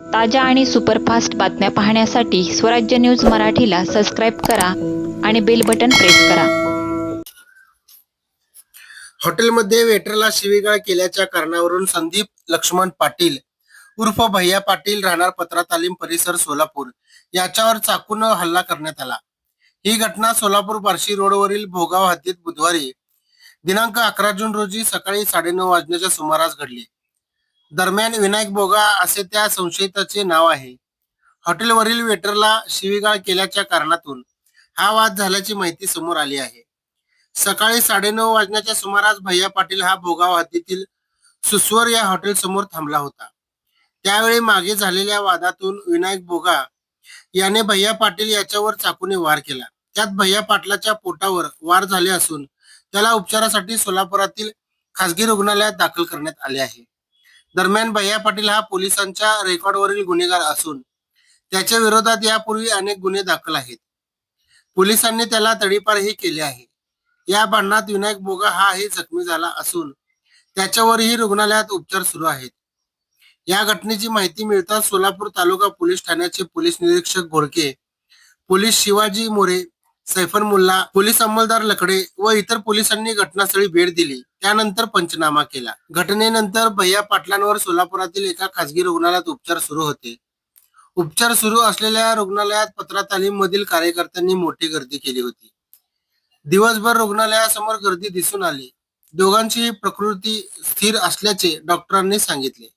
ताज्या आणि सुपरफास्ट बातम्या पाहण्यासाठी स्वराज्य न्यूज मराठीला सबस्क्राईब करा आणि बेल बटन प्रेस करा. हॉटेलमध्ये वेटरला शिवीगाळ केल्याच्या कारणावरून संदीप लक्ष्मण पाटील उर्फ भैया पाटील राहणार पत्रा तालीम परिसर सोलापूर. याच्यावर चाकून हल्ला करण्यात आला. ही घटना सोलापूर बार्शी रोडवरील भोगाव हद्दीत बुधवारी दिनांक अकरा जून रोजी सकाळी साडेनऊ वाजण्याच्या सुमारास घडली. दरम्यान विनायक बोगा असे त्या संशयिताचे नाव आहे. हॉटेलवरील वेटरला शिवीगाळ केल्याच्या कारणातून हा वाद झाल्याची माहिती समोर आली आहे. सकाळी साडेनऊ वाजण्याच्या सुमारास भैया पाटील हा भोगाव हद्दीतील सुस्वर या हॉटेल समोर थांबला होता. त्यावेळी मागे झालेल्या वादातून विनायक बोगा याने भैया पाटील याच्यावर चाकूने वार केला. त्यात भैया पाटलाच्या पोटावर वार झाले असून त्याला उपचारासाठी सोलापुरातील खासगी रुग्णालयात दाखल करण्यात आले आहे. दरम्यान भैया पाटील हा पोलिसांच्या रेकॉर्डवरील गुन्हेगार असून त्याच्या विरोधात यापूर्वी अनेक गुन्हे दाखल आहेत. पोलिसांनी त्याला तडीपारही केले आहे. या भांडणात विनायक बोगा हाही जखमी झाला असून त्याच्यावरही रुग्णालयात उपचार सुरू आहेत. या घटनेची माहिती मिळताच सोलापूर तालुका पोलीस ठाण्याचे पोलीस निरीक्षक घोडके पोलीस शिवाजी मोरे सैफन मुल्ला पोलीस अंमलदार लकडे व इतर पोलिसांनी घटनास्थळी भेट दिली. त्यानंतर पंचनामा केला. घटनेनंतर भैया पाटलांवर सोलापुरातील एका खासगी रुग्णालयात उपचार सुरू होते. उपचार सुरू असलेल्या रुग्णालयात पत्रा तालीम मधील कार्यकर्त्यांनी मोठी गर्दी केली होती. दिवसभर रुग्णालयासमोर गर्दी दिसून आली. दोघांची प्रकृती स्थिर असल्याचे डॉक्टरांनी सांगितले.